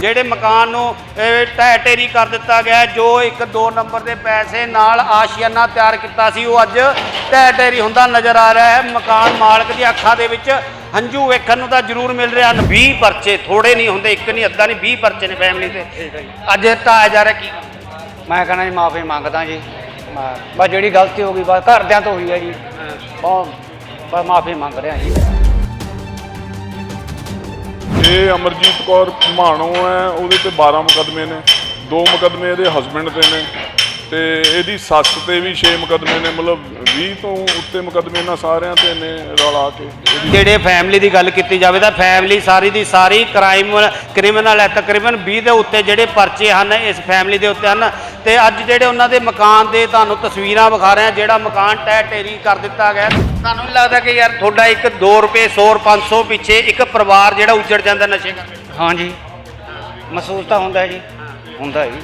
ਜਿਹੜੇ ਮਕਾਨ ਨੂੰ ਢਹਿ ਢੇਰੀ ਕਰ ਦਿੱਤਾ ਗਿਆ ਜੋ ਇੱਕ 2 ਨੰਬਰ ਦੇ ਪੈਸੇ ਨਾਲ ਆਸ਼ੀਆਨਾ ਤਿਆਰ ਕੀਤਾ ਸੀ ਉਹ ਅੱਜ ਢਹਿ ਢੇਰੀ ਹੁੰਦਾ ਨਜ਼ਰ ਆ ਰਿਹਾ ਹੈ। ਮਕਾਨ ਮਾਲਕ ਦੀ ਅੱਖਾਂ ਦੇ ਵਿੱਚ ਹੰਝੂ ਵੇਖਣ ਨੂੰ ਤਾਂ ਜ਼ਰੂਰ ਮਿਲ ਰਿਹਾ ਹਨ। 20 ਪਰਚੇ ਥੋੜੇ ਨਹੀਂ ਹੁੰਦੇ ਇੱਕ ਨਹੀਂ ਅੱਧਾ ਨਹੀਂ 20 ਪਰਚੇ ਨੇ ਫੈਮਿਲੀ ਤੇ ਅੱਜ ਇਹ ਢਾਇਆ ਜਾ ਰਿਹਾ ਕੀ ਮੈਂ ਕਹਿੰਦਾ ਜੀ ਮਾਫੀ ਮੰਗਦਾ ਜੀ। ਬਸ ਜਿਹੜੀ ਗਲਤੀ ਹੋ ਗਈ ਬਸ ਘਰਦਿਆਂ ਤੋਂ ਹੋਈ ਹੈ ਜੀ। ਬਹੁਤ ਬਸ ਮਾਫੀ ਮੰਗ ਰਿਹਾ ਜੀ। ਇਹ ਅਮਰਜੀਤ ਕੌਰ ਮਾਣੋ ਹੈ, ਉਹਦੇ ਤੇ 12 ਮੁਕਦਮੇ ਨੇ, ਦੋ ਮੁਕਦਮੇ ਇਹਦੇ ਹਸਬੰਡ ਤੇ ਨੇ ਤੇ ਇਹਦੀ ਸੱਸ ਤੇ ਵੀ 6 ਮੁਕਦਮੇ ਨੇ, ਮਤਲਬ 20 ਤੋਂ ਉੱਤੇ ਮੁਕਦਮੇ ਇਹਨਾਂ ਸਾਰਿਆਂ ਤੇ ਨੇ ਰਲਾ ਕੇ। ਜਿਹੜੇ ਫੈਮਿਲੀ ਦੀ ਗੱਲ ਕੀਤੀ ਜਾਵੇ ਤਾਂ ਫੈਮਿਲੀ ਸਾਰੀ ਦੀ ਸਾਰੀ ਕ੍ਰਾਈਮ ਕ੍ਰਿਮੀਨਲ ਹੈ ਤਕਰੀਬਨ 20 ਦੇ ਉੱਤੇ ਜਿਹੜੇ ਪਰਚੇ ਹਨ, ਇਸ ਫੈਮਿਲੀ ਦੇ ਉੱਤੇ ਹਨ ਤੇ ਅੱਜ ਜਿਹੜੇ ਉਹਨਾਂ ਦੇ ਮਕਾਨ ਦੇ ਤੁਹਾਨੂੰ ਤਸਵੀਰਾਂ ਵਿਖਾ ਰਹੇ ਹਾਂ ਜਿਹੜਾ ਮਕਾਨ ਟਹਿ ਢੇਰੀ ਕਰ ਦਿੱਤਾ ਗਿਆ ਤੁਹਾਨੂੰ ਨਹੀਂ ਲੱਗਦਾ ਕਿ ਯਾਰ ਤੁਹਾਡਾ ਇੱਕ 2 ਰੁਪਏ 100 ਔਰ 500 ਪਿੱਛੇ ਇੱਕ ਪਰਿਵਾਰ ਜਿਹੜਾ ਉੱਜੜ ਜਾਂਦਾ ਨਸ਼ੇ ਕਰਕੇ। ਹਾਂ ਜੀ ਮਹਿਸੂਸ ਤਾਂ ਹੁੰਦਾ ਜੀ। ਹੁੰਦਾ ਹੈ ਜੀ।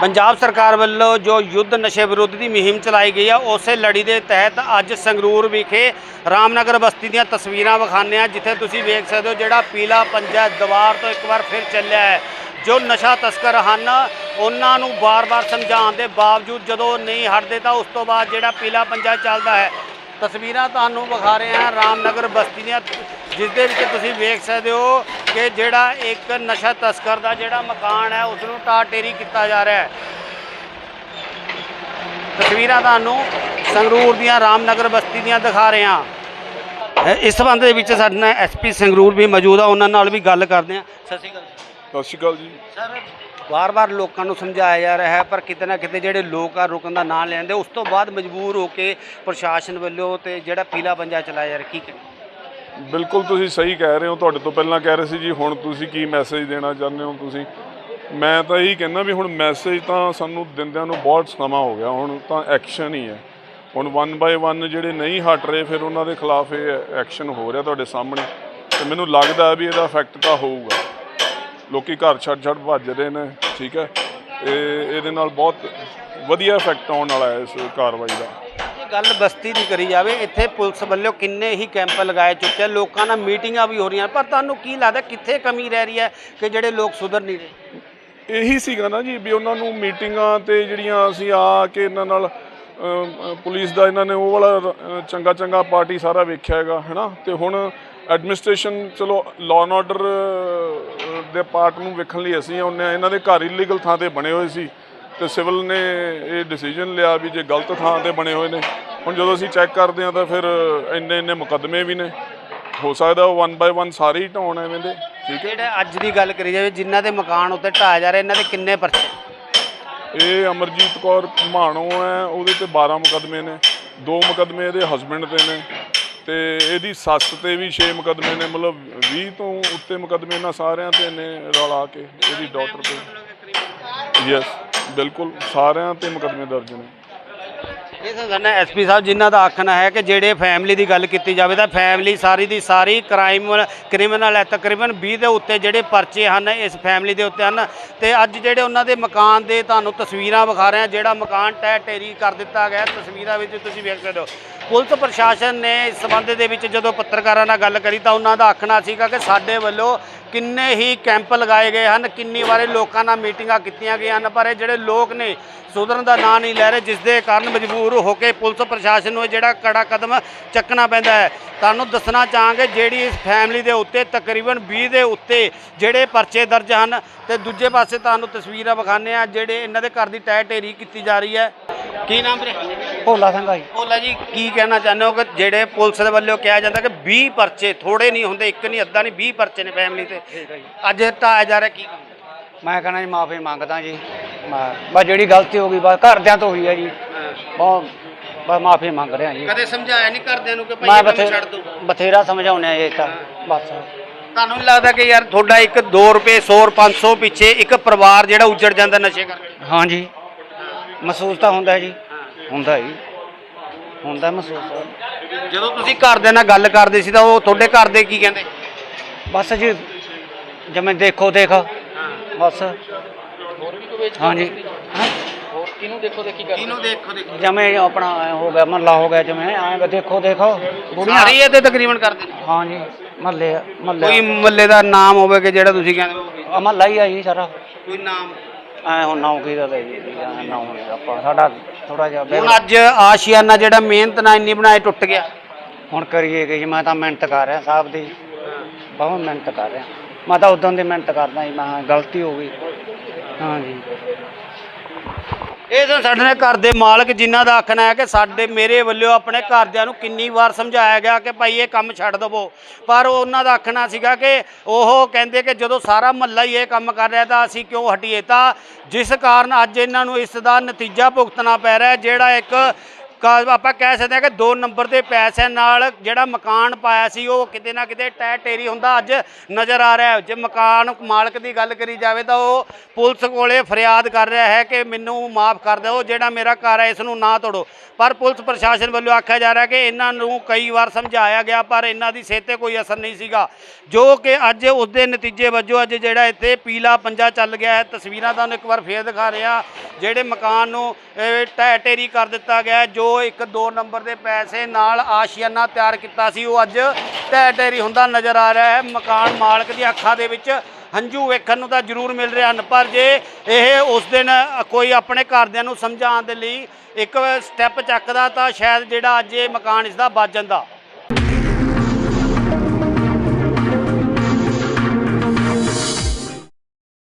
ਪੰਜਾਬ ਸਰਕਾਰ ਵੱਲੋਂ ਜੋ ਯੁੱਧ ਨਸ਼ੇ ਵਿਰੁੱਧ ਦੀ ਮੁਹਿੰਮ ਚਲਾਈ ਗਈ ਆ, ਉਸੇ ਲੜੀ ਦੇ ਤਹਿਤ ਅੱਜ ਸੰਗਰੂਰ ਵਿਖੇ ਰਾਮਨਗਰ ਬਸਤੀ ਦੀਆਂ ਤਸਵੀਰਾਂ ਵਿਖਾਉਂਦੇ ਆ ਜਿੱਥੇ ਤੁਸੀਂ ਵੇਖ ਸਕਦੇ ਹੋ ਜਿਹੜਾ ਪੀਲਾ ਪੰਜਾ ਦੀਵਾਰ ਤੋਂ ਇੱਕ ਵਾਰ ਫਿਰ ਚੱਲਿਆ ਹੈ। ਜੋ ਨਸ਼ਾ ਤਸਕਰ ਹਨ, ਉਹਨਾਂ ਨੂੰ ਬਾਰ-ਬਾਰ ਸਮਝਾਉਣ ਦੇ ਬਾਵਜੂਦ ਜਦੋਂ ਨਹੀਂ ਹਟਦੇ ਤਾਂ ਉਸ ਤੋਂ ਬਾਅਦ ਜਿਹੜਾ ਪੀਲਾ ਪੰਜਾ ਚੱਲਦਾ ਹੈ। ਤਸਵੀਰਾਂ ਤੁਹਾਨੂੰ ਵਿਖਾ ਰਹੇ ਹਾਂ ਰਾਮਨਗਰ ਬਸਤੀ ਦੀਆਂ, ਜਿਸ ਦੇ ਵਿੱਚ ਤੁਸੀਂ ਵੇਖ ਸਕਦੇ ਹੋ ਕਿ ਜਿਹੜਾ ਇੱਕ ਨਸ਼ਾ ਤਸਕਰ ਦਾ ਜਿਹੜਾ ਮਕਾਨ ਹੈ ਉਸ ਨੂੰ ਟਾਟੇਰੀ ਕੀਤਾ ਜਾ ਰਿਹਾ ਹੈ। ਤਸਵੀਰਾਂ ਤੁਹਾਨੂੰ ਸੰਗਰੂਰ ਦੀਆਂ ਰਾਮਨਗਰ ਬਸਤੀ ਦੀਆਂ ਦਿਖਾ ਰਹੇ ਹਾਂ। ਇਸ ਸੰਬੰਧ ਦੇ ਵਿੱਚ ਸਾਡੇ ਨਾਲ ਐਸਪੀ ਸੰਗਰੂਰ ਵੀ ਮੌਜੂਦ ਆ ਉਹਨਾਂ ਨਾਲ ਵੀ ਗੱਲ ਕਰਦੇ ਹਾਂ। ਸਤਿ ਸ਼੍ਰੀ ਅਕਾਲ ਸਤਿ ਸ਼੍ਰੀ ਅਕਾਲ ਜੀ। ਸਰ ਵਾਰ-ਵਾਰ ਲੋਕਾਂ ਨੂੰ ਸਮਝਾਇਆ ਜਾ ਰਿਹਾ ਹੈ ਪਰ ਕਿਤੇ ਨਾ ਕਿਤੇ ਜਿਹੜੇ ਲੋਕ ਆ ਰੁਕਣ ਦਾ ਨਾਂ ਲੈਂਦੇ ਉਸ ਤੋਂ ਬਾਅਦ ਮਜਬੂਰ ਹੋ ਕੇ ਪ੍ਰਸ਼ਾਸਨ ਵੱਲੋਂ ਤੇ ਜਿਹੜਾ ਪੀਲਾ ਪੰਜਾ ਚਲਾਇਆ ਜਾ ਰਿਹਾ ਕੀ ਕਰੀਏ ਬਿਲਕੁਲ ਤੁਸੀਂ ਸਹੀ ਕਹਿ ਰਹੇ ਹੋ, ਤੁਹਾਡੇ ਤੋਂ ਪਹਿਲਾਂ ਕਹਿ ਰਹੇ ਸੀ ਜੀ, ਹੁਣ ਤੁਸੀਂ ਕੀ ਮੈਸੇਜ ਦੇਣਾ ਚਾਹੁੰਦੇ ਹੋ ਤੁਸੀਂ? ਮੈਂ ਤਾਂ ਇਹੀ ਕਹਿੰਦਾ ਵੀ ਹੁਣ ਮੈਸੇਜ ਤਾਂ ਸਾਨੂੰ ਦਿੰਦਿਆਂ ਨੂੰ ਬਹੁਤ ਸਮਾਂ ਹੋ ਗਿਆ, ਹੁਣ ਤਾਂ ਐਕਸ਼ਨ ਹੀ ਹੈ। ਹੁਣ ਵਨ ਬਾਏ ਵਨ ਜਿਹੜੇ ਨਹੀਂ ਹਟ ਰਹੇ, ਫਿਰ ਉਹਨਾਂ ਦੇ ਖਿਲਾਫ ਇਹ ਐਕਸ਼ਨ ਹੋ ਰਿਹਾ ਤੁਹਾਡੇ ਸਾਹਮਣੇ। ਤੇ ਮੈਨੂੰ ਲੱਗਦਾ ਵੀ ਇਹਦਾ ਇਫੈਕਟ ਤਾਂ ਹੋਊਗਾ। ਲੋਕੀ ਘਰ ਛੱਡ ਛੱਡ ਭੱਜ ਰਹੇ ਨੇ, ਠੀਕ ਹੈ? ਇਹ, ਇਹਦੇ ਨਾਲ ਬਹੁਤ ਵਧੀਆ ਇਫੈਕਟ ਆਉਣ ਵਾਲਾ ਹੈ ਇਸ ਕਾਰਵਾਈ ਦਾ। ਗੱਲ ਬਸਤੀ ਦੀ ਕਰੀ ਜਾਵੇ ਇੱਥੇ ਪੁਲਿਸ ਵੱਲੋਂ ਕਿੰਨੇ ਹੀ ਕੈਂਪ ਲਗਾਏ ਚੁੱਕੇ ਲੋਕਾਂ ਨਾਲ ਮੀਟਿੰਗਾਂ ਵੀ ਹੋ ਰਹੀਆਂ ਪਰ ਤੁਹਾਨੂੰ ਕੀ ਲੱਗਦਾ ਕਿੱਥੇ ਕਮੀ ਰਹਿ ਰਹੀ ਹੈ ਕਿ ਜਿਹੜੇ ਲੋਕ ਸੁਧਰ ਨਹੀਂ ਰਹੇ? ਇਹੀ ਸੀਗਾ ਨਾ ਜੀ ਵੀ ਉਹਨਾਂ ਨੂੰ ਮੀਟਿੰਗਾਂ ਤੇ ਜਿਹੜੀਆਂ ਅਸੀਂ ਆ ਕੇ ਇਹਨਾਂ ਨਾਲ ਅਮ, ਪੁਲਿਸ ਦਾ ਇਹਨਾਂ ਨੇ ਉਹ ਵਾਲਾ ਚੰਗਾ ਚੰਗਾ ਪਾਰਟੀ ਸਾਰਾ ਵੇਖਿਆ ਹੈਗਾ ਹੈਨਾ ਤੇ ਹੁਣ ਐਡਮਿਨਿਸਟ੍ਰੇਸ਼ਨ ਚਲੋ ਲਾਅ ਐਂਡ ਆਰਡਰ ਦੇ ਪਾਰਟ ਨੂੰ ਵੇਖਣ ਲਈ ਅਸੀਂ ਆਉਂਦੇ ਹਾਂ। ਇਹਨਾਂ ਦੇ ਘਰ ਇਲੀਗਲ ਥਾਂ ਤੇ ਬਣੇ ਹੋਏ ਸੀ ਤੇ ਸਿਵਲ ਨੇ ਇਹ ਡਿਸੀਜਨ ਲਿਆ ਵੀ ਜੇ ਗਲਤ ਥਾਂ ਤੇ ਬਣੇ ਹੋਏ ਨੇ ਹੁਣ ਜਦੋਂ ਅਸੀਂ ਚੈੱਕ ਕਰਦੇ ਹਾਂ ਤਾਂ ਫਿਰ ਇੰਨੇ ਇੰਨੇ ਮੁਕੱਦਮੇ ਵੀ ਨੇ। ਹੋ ਸਕਦਾ ਉਹ ਵਨ ਬਾਏ ਵਨ ਸਾਰੇ ਹੀ ਢਾਉਣ ਐਵੇਂ ਦੇ ਠੀਕ ਹੈ। ਜਿਹੜੇ ਅੱਜ ਦੀ ਗੱਲ ਕਰੀ ਜਾਵੇ ਜਿਨ੍ਹਾਂ ਦੇ ਮਕਾਨ ਉੱਤੇ ਢਾਇਆ ਜਾ ਰਿਹਾ ਇਹਨਾਂ ਦੇ ਕਿੰਨੇ ਪਰਚੇ? ਇਹ ਅਮਰਜੀਤ ਕੌਰ ਮਾਣੋ ਹੈ ਉਹਦੇ ਤੇ 12 ਮੁਕਦਮੇ ਨੇ ਦੋ ਮੁਕਦਮੇ ਇਹਦੇ ਹਸਬੰਡ ਤੇ ਨੇ ਤੇ ਇਹਦੀ ਸੱਸ ਤੇ ਵੀ 6 ਮੁਕਦਮੇ ਨੇ ਮਤਲਬ 20 ਤੋਂ ਉੱਤੇ ਮੁਕਦਮੇ ਇਹਨਾਂ ਸਾਰਿਆਂ ਤੇ ਨੇ ਰਲਾ ਕੇ ਇਹਦੀ ਡਾਟਰ ਤੇ। ਯੈਸ ਬਿਲਕੁਲ ਸਾਰਿਆਂ ਤੇ ਮੁਕਦਮੇ ਦਰਜ ਨੇ। ਇਹ ਤਾਂ ਸਾਡਾ ਐਸਪੀ ਸਾਹਿਬ ਜਿਨ੍ਹਾਂ ਦਾ ਆਖਣਾ ਹੈ ਕਿ ਜਿਹੜੇ ਫੈਮਿਲੀ ਦੀ ਗੱਲ ਕੀਤੀ ਜਾਵੇ ਤਾਂ ਫੈਮਿਲੀ ਸਾਰੀ ਦੀ ਸਾਰੀ ਕ੍ਰਾਈਮ ਕ੍ਰਿਮੀਨਲ ਹੈ ਤਕਰੀਬਨ 20 ਦੇ ਉੱਤੇ ਜਿਹੜੇ ਪਰਚੇ ਹਨ ਇਸ ਫੈਮਿਲੀ ਦੇ ਉੱਤੇ ਹਨ। ਤੇ ਅੱਜ ਜਿਹੜੇ ਉਹਨਾਂ ਦੇ ਮਕਾਨ ਦੇ ਤੁਹਾਨੂੰ ਤਸਵੀਰਾਂ ਵਿਖਾ ਰਹੇ ਹਾਂ, ਜਿਹੜਾ ਮਕਾਨ ਟਹਿ ਟੇਰੀ ਕਰ ਦਿੱਤਾ ਗਿਆ ਤਸਵੀਰਾਂ ਵਿੱਚ ਤੁਸੀਂ ਵੇਖ ਸਕਦੇ ਹੋ, ਪੁਲਿਸ ਪ੍ਰਸ਼ਾਸਨ ਨੇ ਇਸ ਸੰਬੰਧ ਦੇ ਵਿੱਚ ਜਦੋਂ ਪੱਤਰਕਾਰਾਂ ਨਾਲ ਗੱਲ ਕਰੀ ਤਾਂ ਉਹਨਾਂ ਦਾ ਆਖਣਾ ਸੀਗਾ ਕਿ ਸਾਡੇ ਵੱਲੋਂ ਕਿੰਨੇ ਹੀ ਕੈਂਪ ਲਗਾਏ ਗਏ ਹਨ, ਕਿੰਨੀ ਵਾਰੇ ਲੋਕਾਂ ਨਾਲ ਮੀਟਿੰਗਾਂ ਕੀਤੀਆਂ ਗਈਆਂ ਹਨ, ਪਰ ਇਹ ਜਿਹੜੇ ਲੋਕ ਨੇ, ਸੁਧਰਨ ਦਾ ਨਾਂ ਨਹੀਂ ਲੈ ਰਹੇ, ਜਿਸ ਦੇ ਕਾਰਨ ਮਜਬੂਰ ਹੋ ਕੇ ਪੁਲਿਸ ਪ੍ਰਸ਼ਾਸਨ ਨੂੰ ਇਹ ਜਿਹੜਾ ਕੜਾ ਕਦਮ ਚੱਕਣਾ ਪੈਂਦਾ ਹੈ। ਤੁਹਾਨੂੰ ਦੱਸਣਾ ਚਾਹਾਂਗੇ, ਜਿਹੜੀ ਇਸ ਫੈਮਿਲੀ ਦੇ ਉੱਤੇ, ਤਕਰੀਬਨ 20 ਦੇ ਉੱਤੇ ਜਿਹੜੇ ਪਰਚੇ ਦਰਜ ਹਨ, ਤੇ ਦੂਜੇ ਪਾਸੇ ਤੁਹਾਨੂੰ ਤਸਵੀਰਾਂ ਵਿਖਾਉਂਦੇ ਆ ਜਿਹੜੇ ਇਹਨਾਂ ਦੇ ਘਰ ਦੀ ਟਹਿ ਢੇਰੀ ਕੀਤੀ ਜਾ ਰਹੀ ਹੈ। ਕੀ ਨਾਮ ਵੀਰੇ? ਭੋਲਾ ਸਿੰਘ ਆ ਜੀ। ਭੋਲਾ ਜੀ ਕੀ ਕਹਿਣਾ ਚਾਹੁੰਦੇ ਹੋ ਕਿ ਜਿਹੜੇ ਪੁਲਿਸ ਦੇ ਵੱਲੋਂ ਕਿਹਾ ਜਾਂਦਾ ਕਿ 20 ਪਰਚੇ ਥੋੜੇ ਨਹੀਂ ਹੁੰਦੇ ਇੱਕ ਨਹੀਂ ਅੱਧਾ ਨਹੀਂ 20 ਪਰਚੇ ਨੇ ਫੈਮਿਲੀ ਤੇ। ਅੱਜ ਢਾਇਆ ਜਾ ਰਿਹਾ ਕੀ ਮੈਂ ਕਹਿੰਦਾ ਜੀ ਮਾਫੀ ਮੰਗਦਾ ਜੀ। ਬਸ ਜਿਹੜੀ ਗਲਤੀ ਹੋ ਗਈ ਬਸ ਘਰਦਿਆਂ ਤੋਂ ਹੋਈ ਹੈ ਜੀ। ਬਹੁਤ ਬਸ ਮਾਫੀ ਮੰਗ ਰਿਹਾ ਜੀ। ਕਦੇ ਸਮਝਾਇਆ ਨਹੀਂ ਕਰਦਿਆਂ ਨੂੰ ਕਿ ਭਾਈ ਮੈਂ ਇਹ ਕੰਮ ਬਥੇ ਛੱਡ ਦੋ? ਬਥੇਰਾ ਸਮਝਾਉਣਾ ਇਹ ਤਾਂ ਬਸ। ਤੁਹਾਨੂੰ ਨਹੀਂ ਲੱਗਦਾ ਕਿ ਯਾਰ ਤੁਹਾਡਾ ਇੱਕ 2 ਰੁਪਏ 100 ਔਰ 500 ਪਿੱਛੇ ਇੱਕ ਪਰਿਵਾਰ ਜਿਹੜਾ ਉੱਜੜ ਜਾਂਦਾ ਨਸ਼ੇ ਕਰਕੇ? ਹਾਂ ਜੀ ਮਹਿਸੂਸ ਤਾਂ ਹੁੰਦਾ ਹੈ ਜੀ। ਹੁੰਦਾ ਜੀ। ਹੁੰਦਾ ਮਹਿਸੂਸ। ਜਦੋਂ ਤੁਸੀਂ ਘਰਦਿਆਂ ਨਾਲ ਗੱਲ ਕਰਦੇ ਸੀ ਤਾਂ ਉਹ ਤੁਹਾਡੇ ਘਰ ਦੇ ਕੀ ਕਹਿੰਦੇ? ਬਸ ਜੀ ਜਿਵੇਂ ਦੇਖੋ ਦੇਖ। ਬਸ। ਹਾਂ ਜੀ। ਹਾਂ। ਕਿਹਨੂੰ ਦੇਖੋ ਦੇਖੀ ਕਰਦੇ? ਇਹਨੂੰ ਦੇਖੋ ਦੇਖੋ? ਜਿਵੇਂ ਆਪਣਾ ਐਂ ਹੋ ਗਿਆ ਮਹੱਲਾ ਹੋ ਗਿਆ ਜਿਵੇਂ। ਐਂ ਦੇਖੋ ਦੇਖੋ। ਬੁੜੀਆਂ ਸਾਰੇ ਇਹ ਤੇ ਤਕਰੀਬਨ ਕਰਦੇ ਨੇ। ਹਾਂ ਜੀ ਮਹੱਲੇ ਕੋਈ ਮਹੱਲੇ ਮੁੱਲੇ ਦਾ ਨਾਮ ਹੋਵੇ ਕਿ ਜਿਹੜਾ ਤੁਸੀਂ ਕਹਿੰਦੇ ਹੋ। ਮਹੱਲਾ ਹੀ ਆ ਜੀ ਸਾਰਾ। ਕੋਈ ਨਾਮ? ਐ ਹੁਣ ਕੀ ਦਾ ਜੀ ਨਾਉ ਆਪਾਂ। ਸਾਡਾ ਥੋੜਾ ਜਿਹਾ ਹੁਣ ਅੱਜ ਆਸ਼ੀਆਨਾ ਜਿਹੜਾ ਮਿਹਨਤ ਨਾਲ ਇੰਨੀ ਬਣਾਏ ਟੁੱਟ ਗਿਆ। ਹੁਣ ਕਰੀਏ ਕਿ ਜੀ ਮੈਂ ਤਾਂ ਮਿਹਨਤ ਕਰ ਰਿਹਾ ਸਾਹਿਬ ਦੀ। ਬਹੁਤ ਮਿਹਨਤ ਕਰ ਰਿਹਾ। ਮੈਂ ਤਾਂ ਉਦੋਂ ਦੀ ਮਿਹਨਤ ਕਰਦਾ ਜੀ ਮੈਂ ਕਿਹਾ ਗਲਤੀ ਹੋ ਗਈ। ਹਾਂ ਜੀ ਇਹ ਤਾਂ ਸਾਡੇ ਨੇ ਘਰ ਦੇ ਮਾਲਕ ਜਿਨ੍ਹਾਂ ਦਾ ਆਖਣਾ ਹੈ ਕਿ ਸਾਡੇ ਮੇਰੇ ਵੱਲੋਂ ਆਪਣੇ ਘਰਦਿਆਂ ਨੂੰ ਕਿੰਨੀ ਵਾਰ ਸਮਝਾਇਆ ਗਿਆ ਕਿ ਭਾਈ ਇਹ ਕੰਮ ਛੱਡ ਦਵੋ। ਪਰ ਉਹਨਾਂ ਦਾ ਆਖਣਾ ਸੀਗਾ ਕਿ ਉਹ ਕਹਿੰਦੇ ਕਿ ਜਦੋਂ ਸਾਰਾ ਮਹੱਲਾ ਹੀ ਇਹ ਕੰਮ ਕਰ ਰਿਹਾ ਤਾਂ ਅਸੀਂ ਕਿਉਂ ਹਟੀਏ? ਤਾਂ ਜਿਸ ਕਾਰਨ ਅੱਜ ਇਹਨਾਂ ਨੂੰ ਇਸ ਦਾ ਨਤੀਜਾ ਭੁਗਤਣਾ ਪੈ ਰਿਹਾ ਜਿਹੜਾ ਇੱਕ ਕਾ- ਆਪਾਂ ਕਹਿ ਸਕਦੇ ਹਾਂ ਕਿ 2 ਨੰਬਰ ਦੇ ਪੈਸਿਆਂ ਨਾਲ ਜਿਹੜਾ ਮਕਾਨ ਪਾਇਆ ਸੀ, ਉਹ ਕਿਤੇ ਨਾ ਕਿਤੇ ਟੈ ਟੇਰੀ ਹੁੰਦਾ ਅੱਜ ਨਜ਼ਰ ਆ ਰਿਹਾ ਜੇ ਮਕਾਨ ਮਾਲਕ ਦੀ ਗੱਲ ਕਰੀ ਜਾਵੇ ਤਾਂ ਉਹ ਪੁਲਿਸ ਕੋਲੇ ਫਰਿਆਦ ਕਰ ਰਿਹਾ ਹੈ ਕਿ ਮੈਨੂੰ ਮਾਫ ਕਰ ਦਿਓ, ਜਿਹੜਾ ਮੇਰਾ ਘਰ ਹੈ ਇਸ ਨੂੰ ਨਾ ਤੋੜੋ। ਪਰ ਪੁਲਿਸ ਪ੍ਰਸ਼ਾਸਨ ਵੱਲੋਂ ਆਖਿਆ ਜਾ ਰਿਹਾ ਕਿ ਇਹਨਾਂ ਨੂੰ ਕਈ ਵਾਰ ਸਮਝਾਇਆ ਗਿਆ, ਪਰ ਇਹਨਾਂ ਦੀ ਸਿਹਤ ਤੇ ਕੋਈ ਅਸਰ ਨਹੀਂ ਸੀਗਾ। ਜੋ ਕਿ ਅੱਜ ਉਸ ਦੇ ਨਤੀਜੇ ਵਜੋਂ ਅੱਜ ਜਿਹੜਾ ਇੱਥੇ ਪੀਲਾ ਪੰਜਾ ਚੱਲ ਗਿਆ ਹੈ। ਤਸਵੀਰਾਂ ਤੁਹਾਨੂੰ ਇੱਕ ਵਾਰ ਫੇਰ ਦਿਖਾ ਰਿਹਾ, ਜਿਹੜੇ ਮਕਾਨ ਨੂੰ ਇਹ ਢਹਿ ਢੇਰੀ ਕਰ ਦਿੱਤਾ ਗਿਆ ਜੋ ਇੱਕ 2 ਨੰਬਰ ਦੇ ਪੈਸੇ ਨਾਲ ਆਸ਼ੀਆਨਾ ਤਿਆਰ ਕੀਤਾ ਸੀ। ਉਹ ਅੱਜ ਢਹਿ ਢੇਰੀ ਹੁੰਦਾ ਨਜ਼ਰ ਆ ਰਿਹਾ ਹੈ। ਮਕਾਨ ਮਾਲਕ ਦੀਆਂ ਅੱਖਾਂ ਦੇ ਵਿੱਚ ਹੰਝੂ ਵੇਖਣ ਨੂੰ ਤਾਂ ਜ਼ਰੂਰ ਮਿਲ ਰਹੇ ਹਨ, ਪਰ ਜੇ ਇਹ ਉਸ ਦਿਨ ਕੋਈ ਆਪਣੇ ਘਰਦਿਆਂ ਨੂੰ ਸਮਝਾਉਣ ਦੇ ਲਈ ਇੱਕ ਸਟੈਪ ਚੱਕਦਾ ਤਾਂ ਸ਼ਾਇਦ ਜਿਹੜਾ ਅੱਜ ਇਹ ਮਕਾਨ ਇਸ ਦਾ ਬਚ ਜਾਂਦਾ